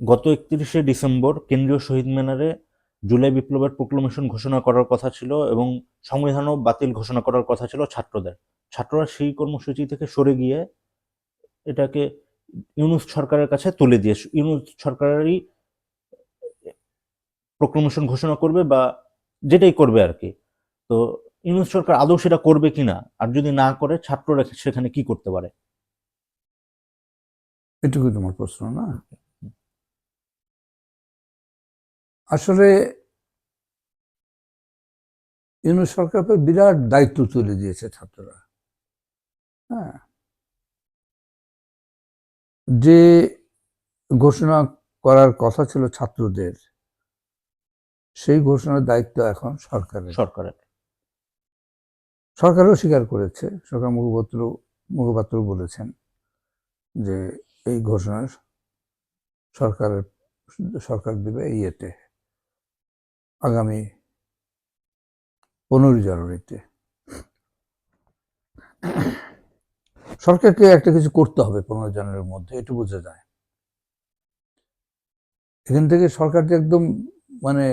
গত একত্রিশে ডিসেম্বর কেন্দ্রীয় শহীদ মিনারে জুলাই বিপ্লবের প্রোক্লামেশন ঘোষণা করার কথা ছিল এবং সংবিধানও বাতিল ঘোষণা করার কথা ছিল ছাত্রদের। ছাত্ররা সেই কর্মসূচি থেকে সরে গিয়ে এটাকে ইউনুস সরকারের কাছে তুলে দিয়ে, ইউনুস সরকারেরই প্রোক্লামেশন ঘোষণা করবে বা যেটাই করবে আর কি। তো ইউনুস সরকার আদৌ সেটা করবে কিনা? আর যদি না করে, ছাত্ররা সেখানে কি করতে পারে? এটুকু তোমার প্রশ্ন না? আসলে ইউনুস সরকারকে বিরাট দায়িত্ব তুলে দিয়েছে ছাত্ররা। হ্যাঁ। যে ঘোষণা করার কথা ছিল ছাত্রদের সেই ঘোষণার দায়িত্ব এখন সরকারের। সরকারের। সরকারও স্বীকার করেছে সরকার মুখপাত্র মুখপাত্র বলেছেন যে এই ঘোষণা সরকারের সরকার দেবে ইয়েতে আগামী পনেরোই জানুয়ারিতে। সরকারকে একটা কিছু করতে হবে পনেরো জানুয়ারির মধ্যে, এটু বোঝা যায়। এখান থেকে সরকার যে একদম মানে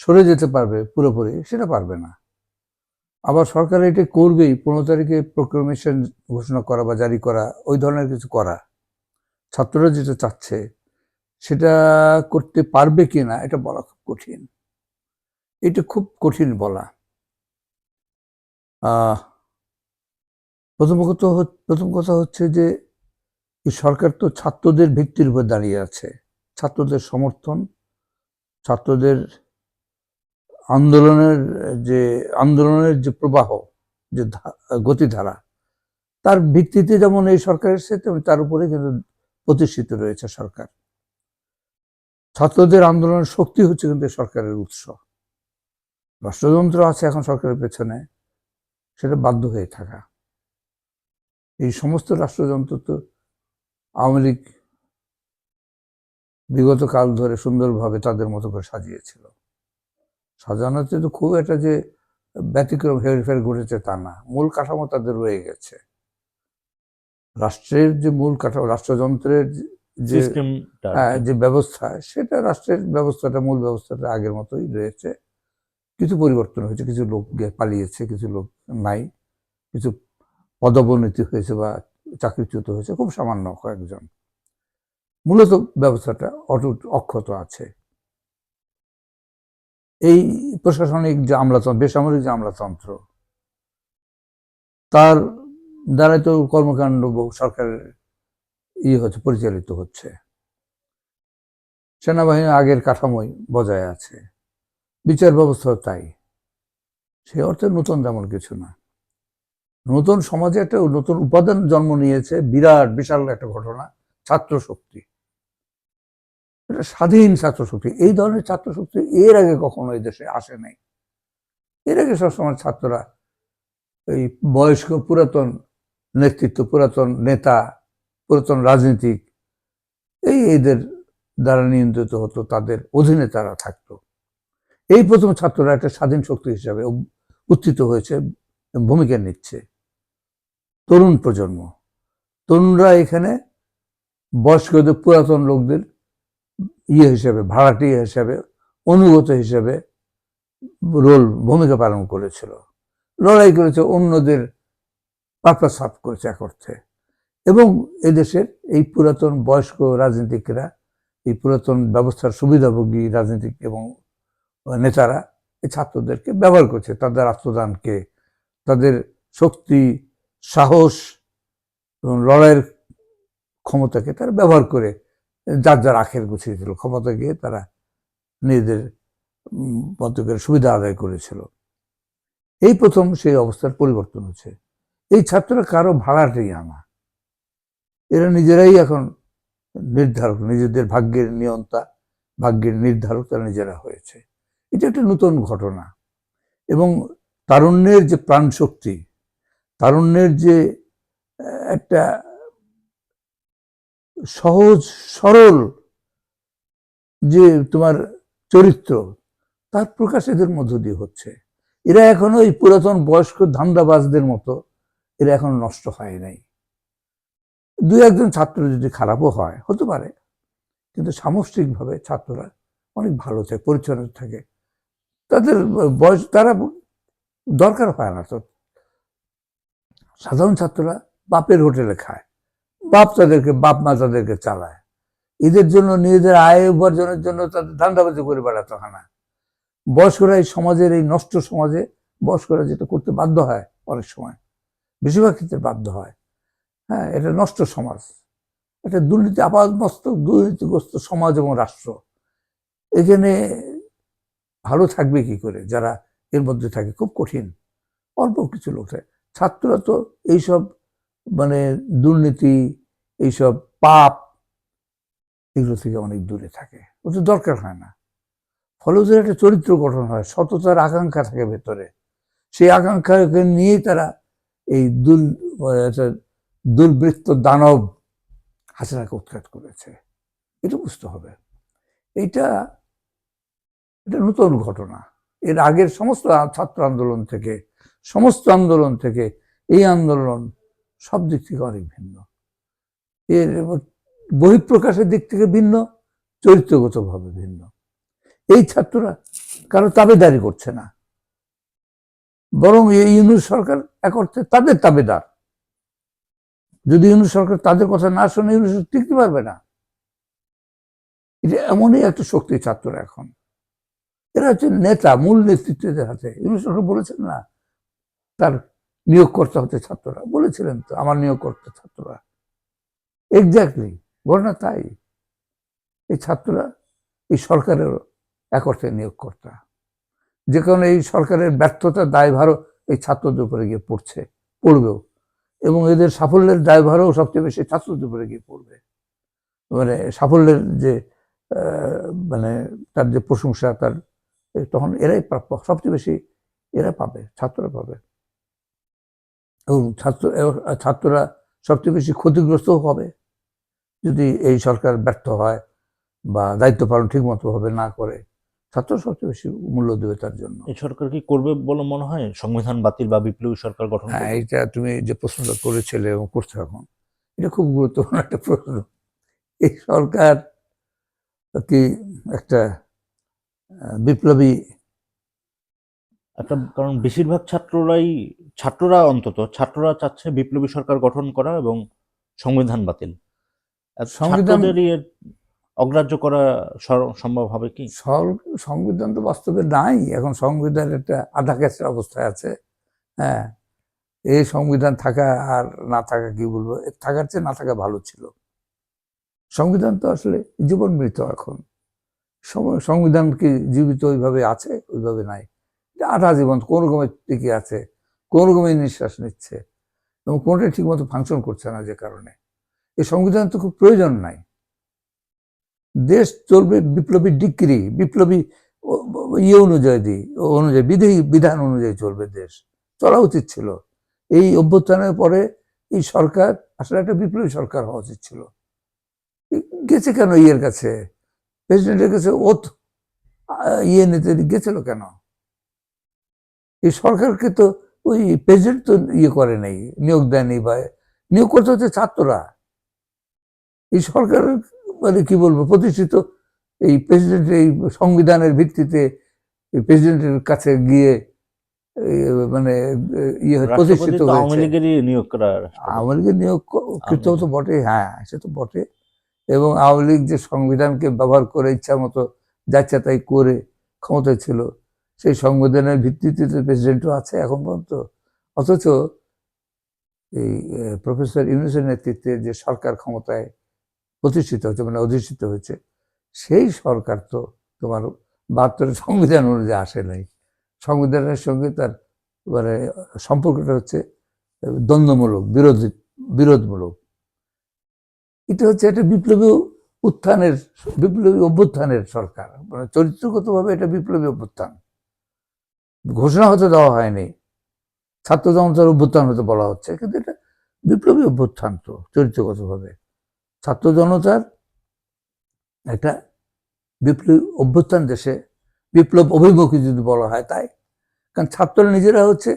সরে যেতে পারবে পুরোপুরি, সেটা পারবে না। আবার সরকার এটা করবেই, পনেরো তারিখে প্রোক্লামেশন ঘোষণা করা বা জারি করা, ওই ধরনের কিছু করা। ছাত্ররা যেটা চাচ্ছে, সেটা করতে পারবে কি না এটা বলা খুব কঠিন। এটা খুব কঠিন বলা। প্রথম কথা প্রথম কথা হচ্ছে যে সরকার তো ছাত্রদের ভিত্তির উপর দাঁড়িয়ে আছে। ছাত্রদের সমর্থন, ছাত্রদের আন্দোলনের যে আন্দোলনের যে প্রবাহ, যে গতিধারা, তার ভিত্তিতে যেমন এই সরকার এসেছে, তেমন তার উপরে কিন্তু প্রতিষ্ঠিত রয়েছে সরকার। ছাত্রদের আন্দোলনের শক্তি হচ্ছে কিন্তু সরকারের উৎস। রাষ্ট্রযন্ত্র আছে এখন সরকারের পেছনে সেটা বাধ্য হয়ে থাকা। এই সমস্ত রাষ্ট্রযন্ত্র তো আওয়ামী লীগ বিগত কাল ধরে সুন্দরভাবে তাদের মতো করে সাজিয়েছিল। সাজানোতে তো খুব একটা যে ব্যতিক্রম হেরফের ঘটেছে তা না মূল কাঠামো তাদের রয়ে গেছে। রাষ্ট্রের যে মূল কাঠামো রাষ্ট্রযন্ত্রের যে হ্যাঁ, যে ব্যবস্থা সেটা রাষ্ট্রের ব্যবস্থাটা মূল ব্যবস্থাটা আগের মতোই রয়েছে। কিছু পরিবর্তন হয়েছে, কিছু লোক পালিয়েছে, কিছু লোক নাই, কিছু পদোন্নতি হয়েছে বা চাকরিচ্যুত হয়েছে, খুব সামান্য কয়েকজন। মূলত ব্যবস্থাটা অটুট অক্ষত আছে। এই প্রশাসনিক যে আমলাতন্ত্র, বেসামরিক যে আমলাতন্ত্র, তার দ্বারাই তো কর্মকাণ্ড সরকারের ইয়ে হচ্ছে, পরিচালিত হচ্ছে। সেনাবাহিনী আগের কাঠামোই বজায় আছে। বিচার ব্যবস্থা তাই। সে অর্থে নতুন তেমন কিছু না। নতুন সমাজে একটা নতুন উপাদান জন্ম নিয়েছে, বিরাট, বিশাল একটা ঘটনা ছাত্র শক্তি এটা স্বাধীন ছাত্র শক্তি এই ধরনের ছাত্র শক্তি এর আগে কখনো এই দেশে আসে নাই। এর আগে সবসময় ছাত্ররা এই বয়স্ক, পুরাতন নেতৃত্ব, পুরাতন নেতা, পুরাতন রাজনীতিক, এই এদের দ্বারা নিয়ন্ত্রিত হতো, তাদের অধীনে তারা থাকতো। এই প্রথম ছাত্ররা একটা স্বাধীন শক্তি হিসাবে উত্থিত হয়েছে, ভূমিকা নিচ্ছে। তরুণ প্রজন্ম। তরুণরা এখানে বয়স্কদের, পুরাতন লোকদের ইয়ে হিসেবে, ভাড়াটিয়া হিসেবে, অনুগত হিসেবে রোল, ভূমিকা পালন করেছিল। লড়াই করেছে, অন্যদের পাতা সাফ করেছে এক অর্থে। এবং এদেশের এই পুরাতন বয়স্ক রাজনীতিকরা, এই পুরাতন ব্যবস্থার সুবিধাভোগী রাজনীতিক এবং নেতারা এই ছাত্রদেরকে ব্যবহার করছে তাদের আত্মদানকে তাদের শক্তি সাহস এবং লড়াইয়ের ক্ষমতাকে তারা ব্যবহার করে যার যার আখের গুছিয়ে দিল ক্ষমতা গিয়ে তারা নিজেদের উম, মতো করে সুবিধা আদায় করেছিল। এই প্রথম সেই অবস্থার পরিবর্তন হচ্ছে। এই ছাত্ররা কারও ভাড়াটেই আনা। এরা নিজেরাই এখন নির্ধারক নিজেদের ভাগ্যের নিয়ন্তা ভাগ্যের নির্ধারক তারা নিজেরা হয়েছে। এটা একটা নতুন ঘটনা। এবং তারুণ্যের যে প্রাণশক্তি, তারুণ্যের যে একটা সহজ, সরল যে তোমার চরিত্র, তার প্রকাশ এদের মধ্য দিয়ে হচ্ছে। এরা এখনও এই পুরাতন বয়স্ক ধান্দাবাজদের মতো, এরা এখন নষ্ট হয় নাই। দুই একজন ছাত্র যদি খারাপও হয়, হতে পারে। কিন্তু সামষ্টিকভাবে ছাত্ররা অনেক ভালো থাকে, পরিচ্ছন্ন থাকে। তাদের বয়স, তারা দরকার হয় না তো। সাধারণ ছাত্ররা বাপের হোটেলে খায়। বাপ তাদেরকে, বাপ মা তাদেরকে চালায়। এদের জন্য, নিজেদের আয় উপার্জনের জন্য তাদের ধান্দাবাজি করে বেড়াতে হয় না। বয়স্করা এই সমাজের, এই নষ্ট সমাজে বয়স্করা যেটা করতে বাধ্য হয় অনেক সময়, বেশিরভাগ ক্ষেত্রে বাধ্য হয়। হ্যাঁ এটা নষ্ট সমাজ। এটা দুর্নীতি আপাতমস্তক দুর্নীতিগ্রস্ত সমাজ এবং রাষ্ট্র। এখানে ভালো থাকবে কি করে? যারা এর মধ্যে থাকে, খুব কঠিন। অল্প কিছু লোক থাকে। ছাত্ররা তো এইসব মানে দুর্নীতি, এইসব পাপ, এগুলো থেকে অনেক দূরে থাকে। ওদের দরকার হয় না। ফলে ওদের একটা চরিত্র গঠন হয়, সততার আকাঙ্ক্ষা থাকে ভেতরে। সেই আকাঙ্ক্ষাকে নিয়েই তারা এই দুল দুর্বৃত্ত দানব হাসিনাকে উৎখাত করেছে। এটা বুঝতে হবে। এইটা এটা নতুন ঘটনা। এর আগের সমস্ত ছাত্র আন্দোলন থেকে, সমস্ত আন্দোলন থেকে এই আন্দোলন সব দিক থেকে অনেক ভিন্ন। এর বহিঃপ্রকাশের দিক থেকে ভিন্ন, চরিত্রগতভাবে ভিন্ন। এই ছাত্ররা কারও তাবেদারি করছে না। বরং এই ইউনুস সরকার এক অর্থে তাদের তাবেদার। যদি ইউনুস সরকার তাদের কথা না শুনে, ইউনুস টিকতে পারবে না। এটা এমনই একটা শক্তি ছাত্র এখন। এরা হচ্ছে নেতা, মূল নেতৃত্বের হাতে। ইউনুস বলেছেন না। তার নিয়োগকর্তা হচ্ছে ছাত্ররা। বলেছিলেন তো, আমার নিয়োগকর্তা ছাত্ররা। এক্স্যাক্টলি ঘটনা তাই। এই ছাত্ররা এই সরকারের এক অর্থে নিয়োগকর্তা। যে কারণে এই সরকারের ব্যর্থতার দায়ভারও এই ছাত্রদের উপরে গিয়ে পড়ছে, পড়বেও। এবং এদের সাফল্যের দায়ভারও সবচেয়ে বেশি ছাত্রদের উপরে গিয়ে পড়বে। মানে সাফল্যের যে মানে তার যে প্রশংসা, তার তখন এরাই প্রাপ্য সবচেয়ে বেশি এরা পাবে ছাত্ররা পাবে। এবং ছাত্র ছাত্ররা সবচেয়ে বেশি ক্ষতিগ্রস্তও হবে। যদি এই সরকার ব্যর্থ হয় বা দায়িত্ব পালন ঠিক মতো ভাবে না করে ছাত্র সবচেয়ে বেশি মূল্য দেবে তার জন্য। এই সরকার কি করবে বলে মনে হয়? সংবিধান বাতিল বা বিপ্লবী সরকার গঠন হ্যাঁ? এটা তুমি যে প্রশ্নটা করেছিলে এবং করছ এখন এটা খুব গুরুত্বপূর্ণ একটা প্রশ্ন। এই সরকার কি একটা বিপ্লবী। একটা কারণ বেশিরভাগ ছাত্ররাই ছাত্ররা অন্তত ছাত্ররা চাচ্ছে বিপ্লবী সরকার গঠন করা এবং সংবিধান বাতিল। আর সংবিধান- ছাত্রদেরই এর অগ্রাহ্য করা সম্ভব হবে কি? সংবিধান তো বাস্তবে নাই এখন সংবিধান একটা আধা ক্যাচের অবস্থায় আছে। হ্যাঁ এই সংবিধান থাকা আর না থাকা কি বলব? থাকার চেয়ে না থাকা ভালো ছিল। সংবিধান তো আসলে জীবন মৃত এখন। সংবিধান কি জীবিত ওইভাবে আছে, ওইভাবে নাই। আধা জীবন কোন রকমের টিকে আছে, কোন রকমের নিঃশ্বাস নিচ্ছে, এবং কোনটা ঠিকমতো ফাংশন করছে না যে কারণে। এই সংবিধান তো খুব প্রয়োজন নাই। দেশ চলবে বিপ্লবী ডিক্রি বিপ্লবী ইয়ে অনুযায়ী দি, ও অনুযায়ী বিধি বিধান অনুযায়ী চলবে দেশ। চলা উচিত ছিল। এই অভ্যুত্থানের পরে এই সরকার, আসলে একটা বিপ্লবী সরকার হওয়া উচিত ছিল। গেছে কেন ইয়ের কাছে? প্রেসিডেন্টের কাছে ওত ইয়ে নিতে গেছিল কেন? এই সরকারকে তো ওই প্রেসিডেন্ট তো ইয়ে করে নাই নিয়োগ দেয়নি বা নিয়োগ করতে হচ্ছে ছাত্ররা। এই সরকার মানে কি বলব প্রতিষ্ঠিত এই প্রেসিডেন্ট এই সংবিধানের ভিত্তিতে প্রেসিডেন্টের কাছে গিয়ে মানে ইয়ে প্রতিষ্ঠিত আওয়ামী লীগেরই নিয়োগ করা। আওয়ামী লীগের নিয়োগ কৃত তো বটে হ্যাঁ সে তো বটে। এবং আওয়ামী লীগ যে সংবিধানকে ব্যবহার করে ইচ্ছা মতো যাচ্ছে তাই করে ক্ষমতায় ছিল, সেই সংবিধানের ভিত্তিতে তো প্রেসিডেন্টও আছে এখন পর্যন্ত। অথচ এই প্রফেসর ইউনুসের নেতৃত্বে যে সরকার ক্ষমতায় প্রতিষ্ঠিত হয়েছে মানে অধিষ্ঠিত হয়েছে, সেই সরকার তো তোমার বাহাত্তরের সংবিধান অনুযায়ী আসে নাই। সংবিধানের সঙ্গে তার মানে সম্পর্কটা হচ্ছে দ্বন্দ্বমূলক, বিরোধী, বিরোধমূলক। এটা হচ্ছে একটা বিপ্লবী উত্থানের বিপ্লবী অভ্যুত্থানের সরকার। মানে চরিত্রগতভাবে এটা বিপ্লবী অভ্যুত্থান। ঘোষণা হতে দেওয়া হয়নি। ছাত্র জনতার অভ্যুত্থান হতে বলা হচ্ছে কিন্তু এটা বিপ্লবী অভ্যুত্থান তো চরিত্রগতভাবে। ছাত্র জনতার একটা বিপ্লবী অভ্যুত্থান দেশে বিপ্লব অভিমুখী যদি বলা হয় তাই কারণ ছাত্ররা নিজেরা হচ্ছে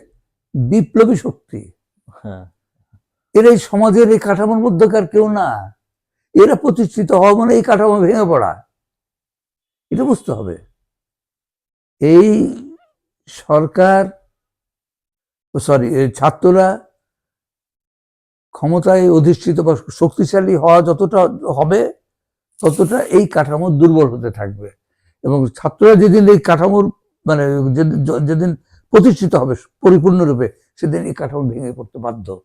বিপ্লবী শক্তি। হ্যাঁ। এরা এই সমাজের এই কাঠামোর মধ্যকার কেউ না। এরা প্রতিষ্ঠিত হওয়া মানে এই কাঠামো ভেঙে পড়া। এটা বুঝতে হবে। এই সরকার সরি ছাত্ররা ক্ষমতায় অধিষ্ঠিত বা শক্তিশালী হওয়া যতটা হবে, ততটা এই কাঠামো দুর্বল হতে থাকবে। এবং ছাত্ররা যেদিন এই কাঠামোর মানে যেদিন- প্রতিষ্ঠিত হবে পরিপূর্ণরূপে, সেদিন এই কাঠামো ভেঙে পড়তে বাধ্য।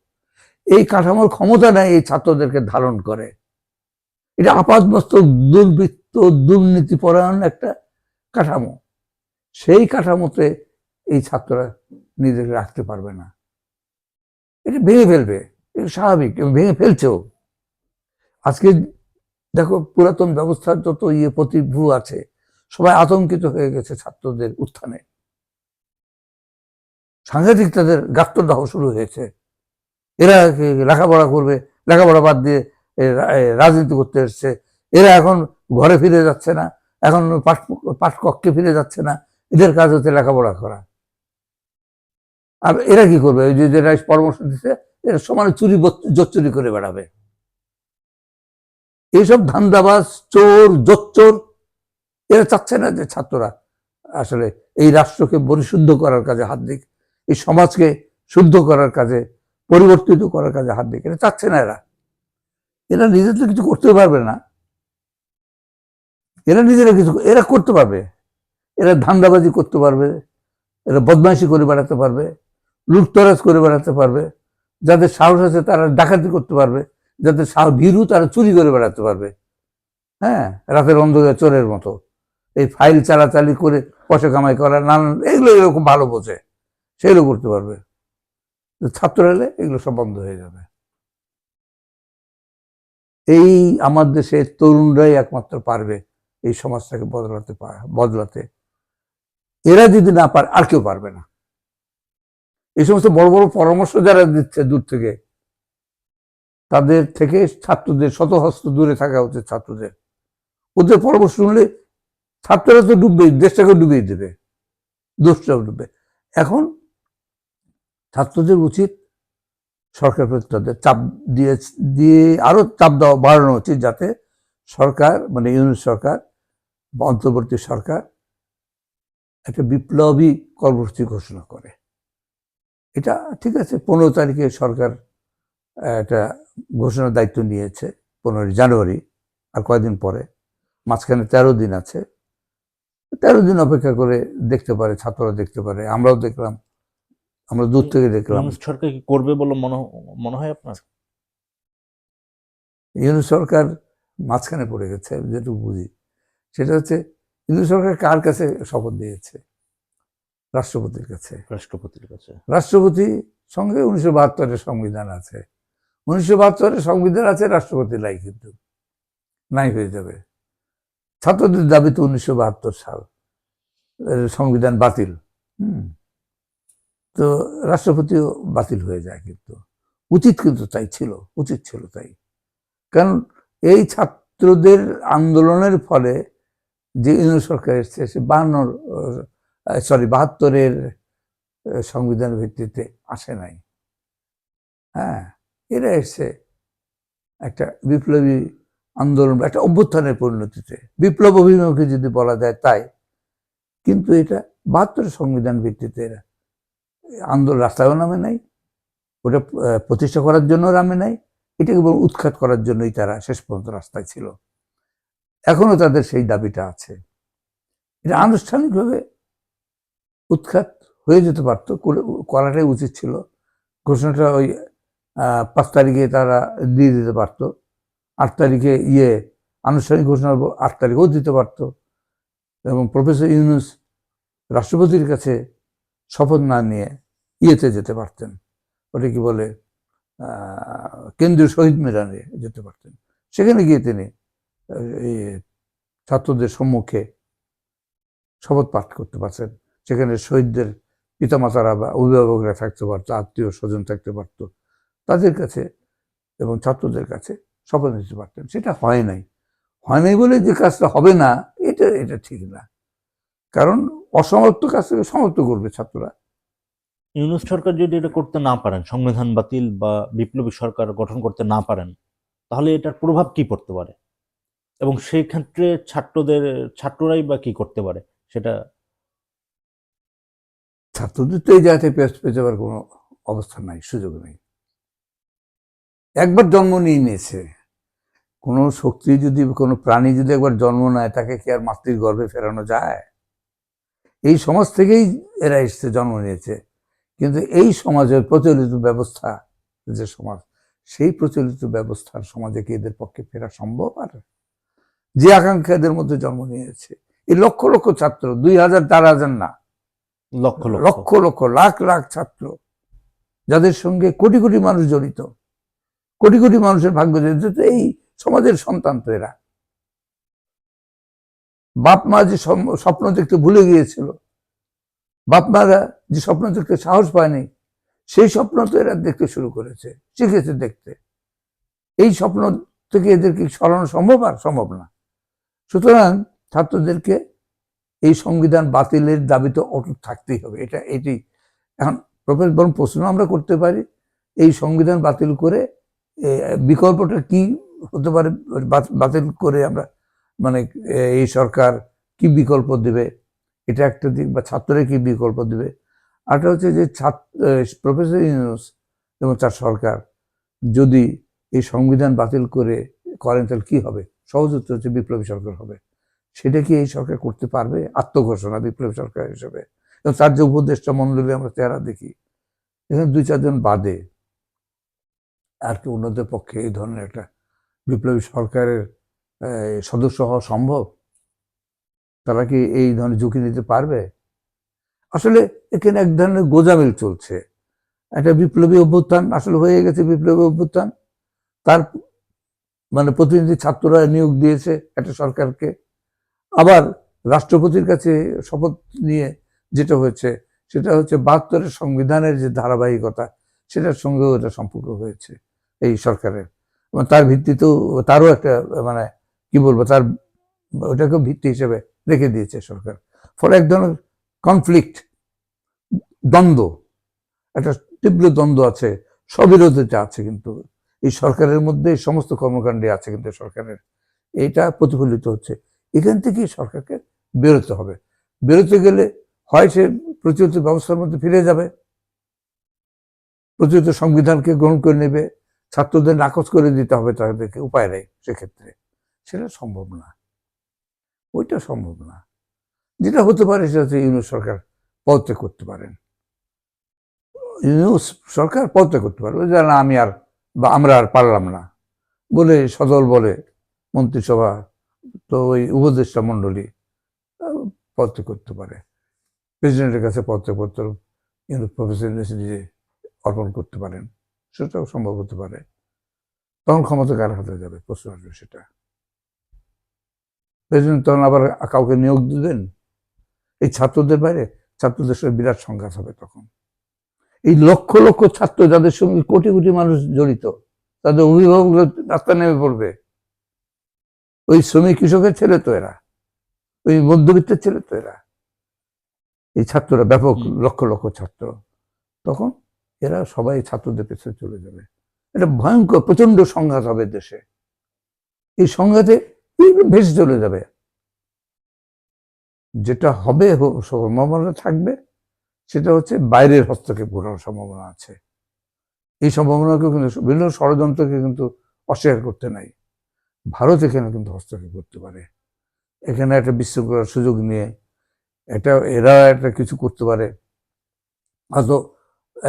এই কাঠামোর ক্ষমতা নেয় এই ছাত্রদেরকে ধারণ করে। এটা আপাতমস্তক দুর্বৃত্ত দুর্নীতি পরায়ণ একটা কাঠামো। সেই কাঠামোতে এই ছাত্ররা নিজেকে রাখতে পারবে না। এটা ভেঙে ফেলবে। এটা স্বাভাবিক ভেঙে ফেলছেও। আজকে দেখো, পুরাতন ব্যবস্থার যত ইয়ে প্রতিভূ আছে, সবাই আতঙ্কিত হয়ে গেছে ছাত্রদের উত্থানে। সাংঘাতিক তাদের গাত্রদাহ শুরু হয়েছে। এরা লেখাপড়া করবে, লেখাপড়া বাদ দিয়ে রাজনীতি করতে এসছে। এরা এখন ঘরে ফিরে যাচ্ছে না, এখন পাঠ পাঠকক্ষে ফিরে যাচ্ছে না, এদের কাজ হচ্ছে লেখাপড়া করা। আর এরা কি করবে? ওই যে পরামর্শ দিচ্ছে এরা সমানে চুরি জোচ্চুরি করে বেড়াবে। এইসব ধান্দাবাজ, চোর, জোচ্চোর, এরা চাচ্ছে না যে ছাত্ররা আসলে এই রাষ্ট্রকে পরিশুদ্ধ করার কাজে হাত দিক, এই সমাজকে শুদ্ধ করার কাজে, পরিবর্তিত করার কাজে হাত দিক। এটা চাচ্ছে না এরা। এরা নিজেদের কিছু করতে পারবে না। এরা নিজেরা কিছু এরা করতে পারবে। এরা ধান্দাবাজি করতে পারবে। এরা বদমাইশি করে বেড়াতে পারবে। লুটতরাজ করে বেড়াতে পারবে। যাদের সাহস আছে তারা ডাকাতি করতে পারবে। যাদের সাহস, ভীরু তারা চুরি করে বেড়াতে পারবে। হ্যাঁ রাতের অন্ধকার চোরের মতো। এই ফাইল চালাচালি করে পয়সা কামাই করা, নানান, এগুলো এরকম ভালো বোঝে। সেগুলো করতে পারবে। ছাত্র হলে এগুলো সব বন্ধ হয়ে যাবে। এই আমার দেশের তরুণরাই একমাত্র পারবে এই সমাজটাকে বদলাতে বদলাতে। এরা যদি না পারে, আর কেউ পারবে না। এই সমস্ত বড় বড় পরামর্শ যারা দিচ্ছে দূর থেকে, তাদের থেকে ছাত্রদের শতহস্ত দূরে থাকা উচিত ছাত্রদের। ওদের পরামর্শ শুনলে ছাত্ররা তো ডুববেই দেশটাকে ডুবিয়ে দেবে। দোষটাও ডুববে। এখন ছাত্রদের উচিত সরকার প্রতি তাদের চাপ দিয়ে দিয়ে আরও চাপ দেওয়া, বাড়ানো উচিত যাতে সরকার মানে ইউনিট সরকার বা অন্তর্বর্তী সরকার একটা বিপ্লবী কর্মসূচি ঘোষণা করে। এটা ঠিক আছে, পনেরো তারিখে সরকার একটা ঘোষণার দায়িত্ব নিয়েছে, পনেরোই জানুয়ারি, আর কয়দিন পরে। মাঝখানে তেরো দিন আছে। তেরো দিন অপেক্ষা করে দেখতে পারে, ছাত্ররা দেখতে পারে, আমরাও দেখলাম। আমরা দূর থেকে দেখলাম। সরকার কি করবে বলে মনে মনে হয় আপনার? ইউনিট সরকার মাঝখানে পড়ে গেছে যেটুকু বুঝি। সেটা হচ্ছে ইউনিট সরকার কার কাছে শপথ দিয়েছে? রাষ্ট্রপতির কাছে। রাষ্ট্রপতির কাছে। রাষ্ট্রপতি সঙ্গে উনিশশো বাহাত্তরের সংবিধান আছে। উনিশশো বাহাত্তরের সংবিধান আছে রাষ্ট্রপতি নাই কিন্তু। নাই হয়ে যাবে। ছাত্রদের দাবি তো উনিশশো বাহাত্তর সাল। সংবিধান বাতিল। হুম। তো রাষ্ট্রপতিও বাতিল হয়ে যায় কিন্তু। উচিত কিন্তু তাই ছিল উচিত ছিল তাই। কারণ এই ছাত্রদের আন্দোলনের ফলে যে ইউনিয়ন সরকার এসছে সে বাহান্নর সরি বাহাত্তরের আহ, সংবিধানের ভিত্তিতে আসে নাই। হ্যাঁ এরা এসছে একটা বিপ্লবী আন্দোলন একটা অভ্যুত্থানের পরিণতিতে বিপ্লব অভিমুখে যদি বলা যায় তাই। কিন্তু এটা বাহাত্তরের সংবিধান ভিত্তিতে এরা আন্দোলন রাস্তায়ও নামে নাই, ওটা প্রতিষ্ঠা করার জন্য নামে নাই এটা কেবল উৎখাত করার জন্যই তারা শেষ পর্যন্ত রাস্তায় ছিল। এখনও তাদের সেই দাবিটা আছে। এটা আনুষ্ঠানিকভাবে উৎখাত হয়ে যেতে পারতো, করে- করাটাই উচিত ছিল। ঘোষণাটা ওই পাঁচ তারিখে তারা দিয়ে দিতে পারতো। আট তারিখে ইয়ে আনুষ্ঠানিক ঘোষণা আট তারিখেও দিতে পারতো। এবং প্রফেসর ইউনুস রাষ্ট্রপতির কাছে শপথ না নিয়ে ইয়েতে যেতে পারতেন। ওটা কি বলে? কেন্দ্রীয় শহীদ মিনারে যেতে পারতেন। সেখানে গিয়ে তিনি ছাত্রদের সম্মুখে শপথ পাঠ করতে পারছেন সেখানে শহীদদের পিতামাতারা বা অভিভাবকরা থাকতে পারতো, আত্মীয় স্বজন থাকতে পারতো। তাদের কাছে এবং ছাত্রদের কাছে শপথ নিতে পারতেন। সেটা হয় নাই। হয় নাই বলে যে কাজটা হবে না, এটা এটা ঠিক না। কারণ অসমর্থ কাজটাকে সমর্থ করবে ছাত্ররা। ইউনুস সরকার যদি এটা করতে না পারেন সংবিধান বাতিল বা বিপ্লবী সরকার গঠন করতে না পারেন তাহলে এটার প্রভাব কি পড়তে পারে? এবং সেই ক্ষেত্রে ছাত্রদের ছাত্ররাই বা কি করতে পারে? সেটা ছাত্রদের তো এই জায়গাতে পেস্ট পেয়ে যাওয়ার কোনো অবস্থা নাই সুযোগ নেই। একবার জন্ম নিয়ে নিয়েছে। কোনো শক্তি যদি কোনো প্রাণী যদি একবার জন্ম নেয় তাকে কি আর মাতৃর গর্ভে ফেরানো যায়? এই সমাজ থেকেই এরা এসছে জন্ম নিয়েছে। কিন্তু এই সমাজের প্রচলিত ব্যবস্থা যে সমাজ সেই প্রচলিত ব্যবস্থার সমাজে কি এদের পক্ষে ফেরা সম্ভব আর? যে আকাঙ্ক্ষা এদের মধ্যে জন্ম নিয়েছে। এই লক্ষ লক্ষ ছাত্র দুই হাজার চার হাজার না। লক্ষ লক্ষ। লক্ষ লক্ষ লাখ লাখ ছাত্র যাদের সঙ্গে কোটি কোটি মানুষ জড়িত। কোটি কোটি মানুষের ভাগ্য জড়িত এই সমাজের সন্তান তো এরা। বাপ মা যে স্বপ্ন দেখতে ভুলে গিয়েছিল, বাপ মারা যে স্বপ্ন দেখতে সাহস পায়নি, সেই স্বপ্ন তো এরা দেখতে শুরু করেছে, শিখেছে দেখতে। এই স্বপ্ন থেকে এদেরকে সরানো সম্ভব আর সম্ভব না। সুতরাং ছাত্রদেরকে এই সংবিধান বাতিলের দাবি তো অটুট থাকতেই হবে, এটা, এটি এখন প্রফেসর বরং প্রশ্ন আমরা করতে পারি, এই সংবিধান বাতিল করে বিকল্পটা কি হতে পারে বাতিল করে আমরা মানে এই সরকার কি বিকল্প দেবে? এটা একটা দিক, বা ছাত্ররা কি বিকল্প দেবে? আরটা হচ্ছে যে ছাত্র প্রফেসর ইউনুস এবং তার সরকার যদি এই সংবিধান বাতিল করে করেন, তাহলে কি হবে? সহজ উত্তর হচ্ছে বিপ্লবী সরকার হবে। সেটা কি এই সরকার করতে পারবে? আত্মঘোষণা বিপ্লবী সরকার হিসেবে। এবং তার যে উপদেষ্টা মন্ডলী আমরা চেহারা দেখি, এখানে দুই, চারজন বাদে। আর কি অন্যদের পক্ষে এই ধরনের একটা বিপ্লবী সরকারের সদস্য হওয়া সম্ভব? তারা কি এই ধরনের ঝুঁকি নিতে পারবে? আসলে এখানে এক ধরনের গোজামিল চলছে। একটা বিপ্লবী অভ্যুত্থান, আসলে হয়ে গেছে বিপ্লবী অভ্যুত্থান। তার মানে প্রতিনিধি ছাত্ররা নিয়োগ দিয়েছে একটা সরকারকে। আবার রাষ্ট্রপতির কাছে শপথ নিয়ে যেটা হয়েছে, সেটা হচ্ছে বাহাত্তরের সংবিধানের যে ধারাবাহিকতা, সেটার সঙ্গেও এটা সম্পর্ক হয়েছে এই সরকারের। তার ভিত্তিতেও, তারও একটা মানে কি বলব, তার ওটাকে ভিত্তি হিসেবে রেখে দিয়েছে সরকার। ফলে এক ধরনের কনফ্লিক্ট দ্বন্দ্ব, একটা তীব্র দ্বন্দ্ব আছে, স্ববিরোধিতা আছে কিন্তু। এই সরকারের মধ্যে সমস্ত কর্মকাণ্ডে আছে কিন্তু সরকারের। এটা প্রতিফলিত হচ্ছে। এখান থেকেই সরকারকে বেরোতে হবে। বেরোতে গেলে হয় সে প্রচলিত ব্যবস্থার মধ্যে ফিরে যাবে প্রচলিত সংবিধানকে গ্রহণ করে নেবে, ছাত্রদের নাকচ করে দিতে হবে তাদেরকে উপায় নেই সেক্ষেত্রে। সেটা সম্ভব না। ওইটা সম্ভব না। যেটা হতে পারে সেটা হচ্ছে ইউনুস সরকার পদত্যাগ করতে পারেন। ইউনুস সরকার পদত্যাগ করতে পারবে যে, না, আমি আর বা আমরা আর পারলাম না। বলে সদল বলে মন্ত্রিসভা, তো ওই উপদেষ্টা মণ্ডলী পদত্যাগ করতে পারে। প্রেসিডেন্টের কাছে পদত্যাগপত্র কিন্তু প্রফেসর নিজে অর্পণ করতে পারেন। সেটাও সম্ভব হতে পারে। তখন ক্ষমতা কার হাতে যাবে? প্রশ্ন আসবে সেটা। প্রেসিডেন্ট তখন আবার কাউকে নিয়োগ দিবেন? এই ছাত্রদের বাইরে? ছাত্রদের সঙ্গে বিরাট সংঘাত হবে তখন। এই লক্ষ লক্ষ ছাত্র যাদের সঙ্গে কোটি কোটি মানুষ জড়িত তাদের অভিভাবকরা রাস্তা নেমে পড়বে। ওই শ্রমিক কৃষকের ছেলে তো এরা। ওই মধ্যবিত্তের ছেলে তো এরা। এই ছাত্ররা ব্যাপক লক্ষ লক্ষ ছাত্র। তখন এরা সবাই ছাত্রদের পেছনে চলে যাবে। এটা ভয়ঙ্কর প্রচণ্ড সংঘাত হবে দেশে। এই সংঘাতে ভেসে চলে যাবে। যেটা হবে সম্ভাবনা থাকবে, সেটা হচ্ছে বাইরের হস্তক্ষেপ ঘটানোর সম্ভাবনা আছে। এই সম্ভাবনাকে কিন্তু বিভিন্ন ষড়যন্ত্রকে কিন্তু অস্বীকার করতে নাই। ভারত এখানে কিন্তু হস্তক্ষেপ করতে পারে। এখানে একটা বিশৃঙ্খলার সুযোগ নিয়ে এটা, এরা একটা কিছু করতে পারে। হয়তো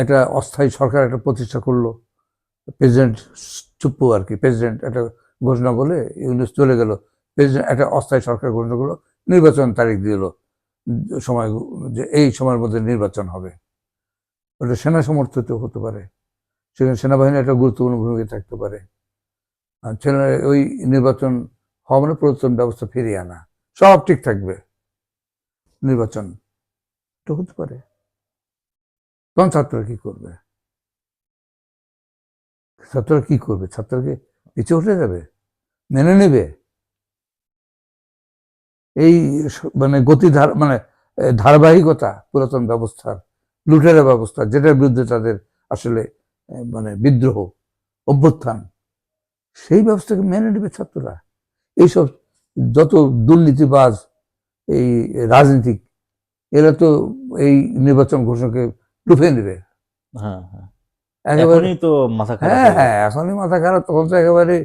একটা অস্থায়ী সরকার একটা প্রতিষ্ঠা করল। প্রেসিডেন্ট চুপ্পু আর কি, প্রেসিডেন্ট একটা ঘোষণা বলে ইউনুস চলে গেল। প্রেসিডেন্ট একটা অস্থায়ী সরকার ঘোষণা করল, নির্বাচন তারিখ দিল, সময় যে এই সময়ের মধ্যে নির্বাচন হবে। ওটা সেনা সমর্থিত হতে পারে। সেখানে সেনাবাহিনী একটা গুরুত্বপূর্ণ ভূমিকা থাকতে পারে। ওই নির্বাচন হওয়া মানে প্রচলন ব্যবস্থা ফিরিয়ে আনা। সব ঠিক থাকবে। নির্বাচন তো হতে পারে। তখন ছাত্ররা কি করবে? ছাত্ররা কি করবে? ছাত্রকে পিছু উঠে যাবে, মেনে নেবে। এই মানে গতিধার মানে ধারাবাহিকতা, পুরাতন ব্যবস্থার, লুটেরা ব্যবস্থা, যেটার বিরুদ্ধে তাদের আসলে মানে বিদ্রোহ, অভ্যুত্থান, সেই ব্যবস্থাকে মেনে নেবে ছাত্ররা। এইসব যত দুর্নীতিবাজ, এই রাজনীতিক, এরা তো এই নির্বাচন ঘোষণাকে লুফে নেবে। হ্যাঁ হ্যাঁ। এখনই তো মাথা খারাপ হ্যাঁ হ্যাঁ এখনই মাথা খারাপ তখন তো একেবারে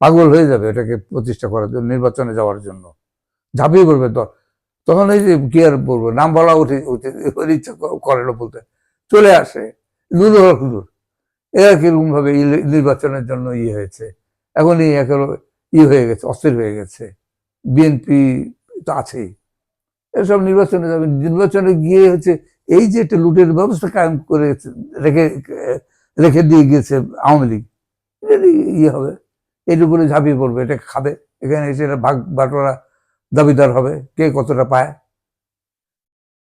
পাগল হয়ে যাবে এটাকে প্রতিষ্ঠা করার জন্য নির্বাচনে যাওয়ার জন্য। ঝাঁপিয়ে পড়বে দল তখন এই যে কি আর বলব নাম বলা উঠে উঠে ইচ্ছা করে না বলতে। চলে আসে দূর হুদুর এরা কীরকম ভাবে নির্বাচনের জন্য ইয়ে হয়েছে। এখনই একেবারে ই হয়ে গেছে অস্থির হয়ে গেছে। বিএনপি তো আছেই। এসব নির্বাচনে যাবে। নির্বাচনে গিয়ে হচ্ছে এই যে একটা লুটের ব্যবস্থা কায়েম করে রেখে রেখে দিয়ে গিয়েছে আওয়ামী লীগ। এটা ইয়ে হবে এর উপরে ঝাঁপিয়ে পড়বে এটা খাবে এখানে এসে এটা ভাগ বাটোয়ারা দাবিদার হবে কে কতটা পায়।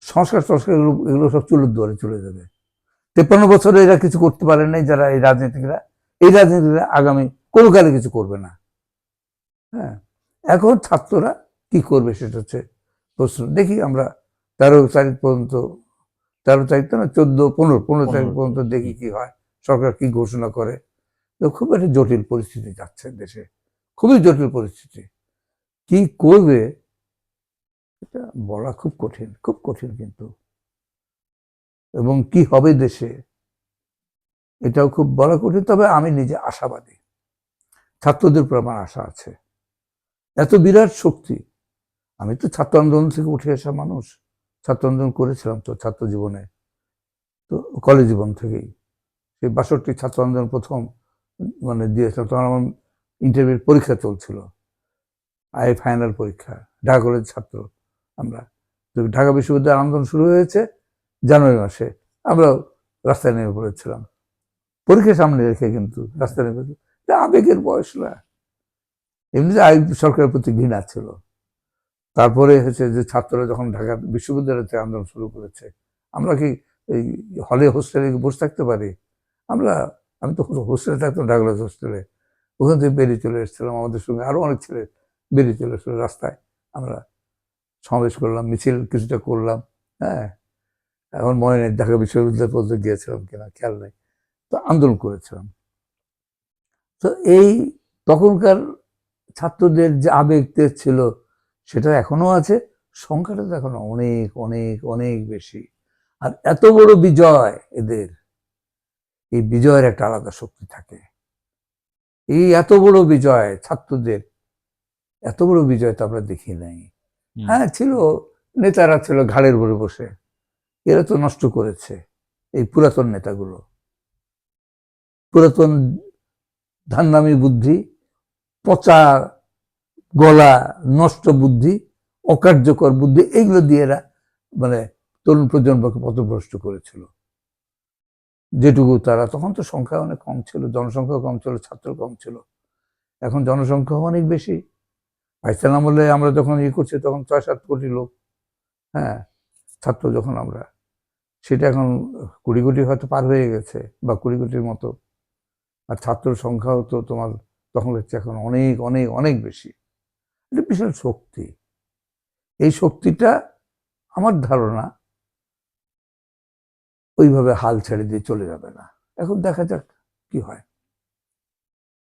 সংস্কার সংস্কার এগুলো এগুলো সব চুলোর দুয়ারে চলে যাবে। তেপ্পান্ন বছরে এরা কিছু করতে পারে নাই যারা এই রাজনীতিকরা। এই রাজনীতিকরা আগামী কোনো কালে কিছু করবে না। হ্যাঁ এখন ছাত্ররা কি করবে সেটা হচ্ছে প্রশ্ন। দেখি আমরা তেরো তারিখ পর্যন্ত তেরো তারিখ তো না চোদ্দ পনেরো পনেরো তারিখ পর্যন্ত দেখি কি হয়। সরকার কি ঘোষণা করে? তো খুব একটা জটিল পরিস্থিতি যাচ্ছে দেশে। খুবই জটিল পরিস্থিতি। কি করবে? এটা বলা খুব কঠিন খুব কঠিন কিন্তু। এবং কি হবে দেশে? এটাও খুব বলা কঠিন, তবে আমি নিজে আশাবাদী। ছাত্রদের উপর আমার আশা আছে। এত বিরাট শক্তি। আমি তো ছাত্র আন্দোলন থেকে উঠে আসা মানুষ। ছাত্র আন্দোলন করেছিলাম তো ছাত্র জীবনে। তো কলেজ জীবন থেকেই। সেই বাষট্টি ছাত্র আন্দোলন প্রথম মানে দিয়েছিল। তখন আমার ইন্টারভিউ পরীক্ষা চলছিল। আই ফাইনাল পরীক্ষা, ঢাকা কলেজ ছাত্র আমরা। ঢাকা বিশ্ববিদ্যালয় আন্দোলন শুরু হয়েছে জানুয়ারি মাসে। আমরা রাস্তায় নেমে পড়েছিলাম। পরীক্ষা সামনে রেখে কিন্তু রাস্তায় নেমে। এটা আবেগের বয়স না। এমনিতে আই সরকারের প্রতি ঘৃণা ছিল। তারপরে হচ্ছে যে ছাত্ররা যখন ঢাকা বিশ্ববিদ্যালয়তে আন্দোলন শুরু করেছে, আমরা কি এই হলে হোস্টেলে বসে থাকতে পারি? আমরা, আমি তো হোস্টেলে থাকতাম কলেজ হোস্টেলে। ওখান থেকে বেরিয়ে চলে এসেছিলাম আমাদের সঙ্গে। আরও অনেক ছেলে বেরিয়ে চলে এসেছিল রাস্তায়। আমরা সমাবেশ করলাম, মিছিল কিছুটা করলাম হ্যাঁ। এখন মনে নেই ঢাকা বিশ্ববিদ্যালয় পর্যন্ত গিয়েছিলাম কিনা, খেয়াল নেই। তো আন্দোলন করেছিলাম। তো এই তখনকার ছাত্রদের যে আবেগ ছিল, সেটা এখনও আছে, সংখ্যাটা তো এখনও অনেক অনেক অনেক বেশি। আর এত বড় বিজয় এদের। এই বিজয়ের একটা আলাদা শক্তি থাকে। এই এত বড় বিজয় ছাত্রদের এত বড় বিজয় তো আমরা দেখি নাই। হ্যাঁ ছিল নেতারা ছিল ঘাড়ের উপরে বসে। এরা তো নষ্ট করেছে এই পুরাতন নেতাগুলো। পুরাতন ধান্নামি বুদ্ধি পচা গলা নষ্ট বুদ্ধি অকার্যকর বুদ্ধি এইগুলো দিয়ে এরা মানে তরুণ প্রজন্মকে পথভ্রষ্ট করেছিল। যেটুকু তারা, তখন তো সংখ্যা অনেক কম ছিল জনসংখ্যা কম ছিল ছাত্র কম ছিল। এখন জনসংখ্যা অনেক বেশি। পাকিস্তান আমলে আমরা যখন ইয়ে করছি, তখন ছয়, সাত কোটি লোক হ্যাঁ ছাত্র যখন আমরা, সেটা এখন কুড়ি কোটি হয়তো পার হয়ে গেছে, বা কুড়ি কোটির মতো। আর ছাত্র সংখ্যাও তো তোমার তখন হচ্ছে এখন অনেক অনেক অনেক বেশি। এটা বিশাল শক্তি। এই শক্তিটা আমার ধারণা ওইভাবে হাল ছেড়ে দিয়ে চলে যাবে না। এখন দেখা যাক কি হয়।